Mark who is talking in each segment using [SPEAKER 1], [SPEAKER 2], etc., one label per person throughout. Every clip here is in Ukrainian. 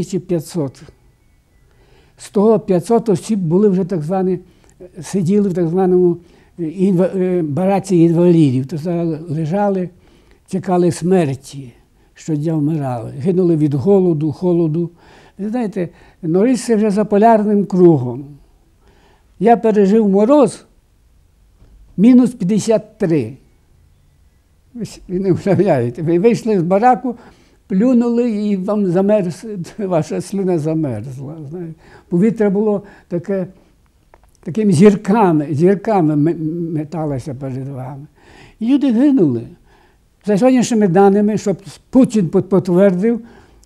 [SPEAKER 1] 1500. З того 500 осіб були вже так звані, сиділи в так званому інва- е, бараці інвалідів. Тобто лежали, чекали смерті, щодня вмирали. Гинули від голоду, холоду. Ви знаєте, Норильськ вже за полярним кругом. Я пережив мороз мінус 53. Ви с- ви не уявляєте. Ви вийшли з бараку, плюнули і вам замерз, ваша слина замерзла. Знаєте. Повітря було таке, такими зірками, зірками металося перед вами. І люди гинули. За сьогоднішніми даними, щоб Путін потвердив,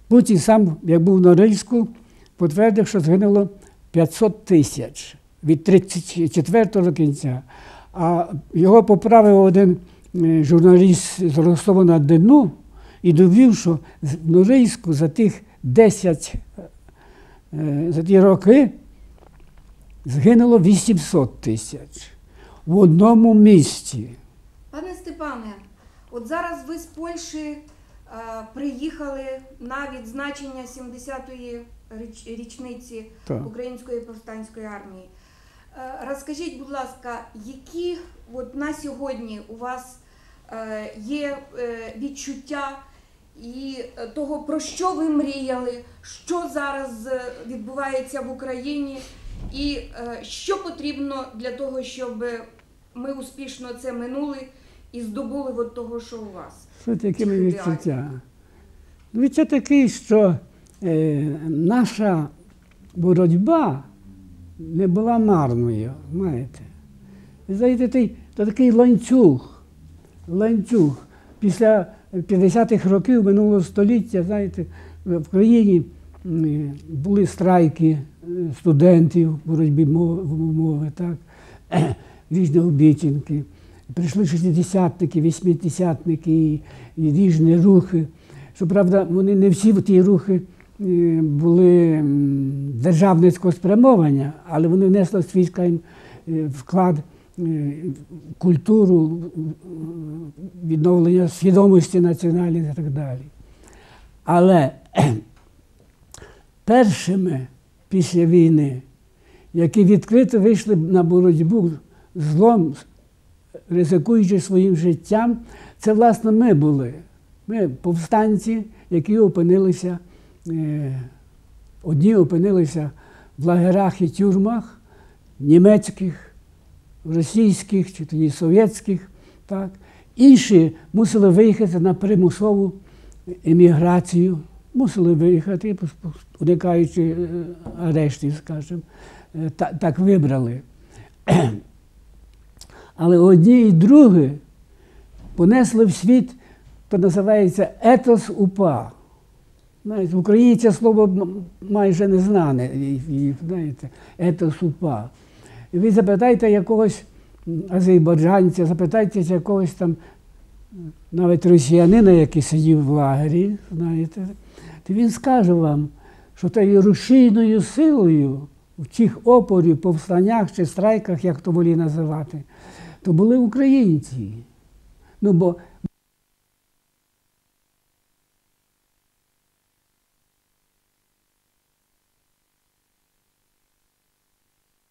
[SPEAKER 1] Путін сам, як був на Норильську, потвердив, що згинуло 500 тисяч від 34 до кінця. А його поправив один е, журналіст з Ростова на Дону і довів, що в Норильську за тих 10 е, за ті роки згинуло 800 тисяч в одному місті.
[SPEAKER 2] Пане Степане, от зараз ви з Польщі е, приїхали на відзначення 70-ї річ- річниці
[SPEAKER 1] Так.
[SPEAKER 2] Української повстанської армії. Е, Розкажіть, будь ласка, які от на сьогодні у вас є відчуття і е, того, про що ви мріяли, що зараз е, відбувається в Україні, і е, що потрібно для того, щоб ми успішно це минули і здобули от того, що у вас?
[SPEAKER 1] Що таке мої відчуття? Ну, Відчуття таке, що е, наша боротьба не була марною, знаєте. Знаєте, то такий ланцюг, ланцюг. Після 50-х років минулого століття, знаєте, в країні були страйки е, студентів в боротьбі мови, мови, так, різні обіцянки. Прийшли шістдесятники, вісьмидесятники і, різні рухи. Щоправда, вони не всі ті рухи е, були державницького спрямовання, але вони внесли свій е, вклад в культуру, в- в- відновлення свідомості національної і так далі. Але першими після війни, які відкрито вийшли на боротьбу злом, ризикуючи своїм життям, це власне ми були. Ми повстанці, які опинилися, е, одні опинилися в лагерах і тюрмах німецьких, російських чи тоді совєтських, так. інші мусили виїхати на примусову еміграцію, мусили виїхати, уникаючи е, арештів, скажімо, Е, та- так вибрали. Але одні і другі понесли в світ, то називається етос упа. Знаєте, в Україні це слово майже не знане, знаєте, етос упа. Ви запитайте якогось азербайджанця, запитайте якогось там навіть росіянина, який сидів в лагері, знаєте, то він скаже вам, що тією рушійною силою в тих опорів, повстаннях чи страйках, як то волі називати, то були українці. Ну, бо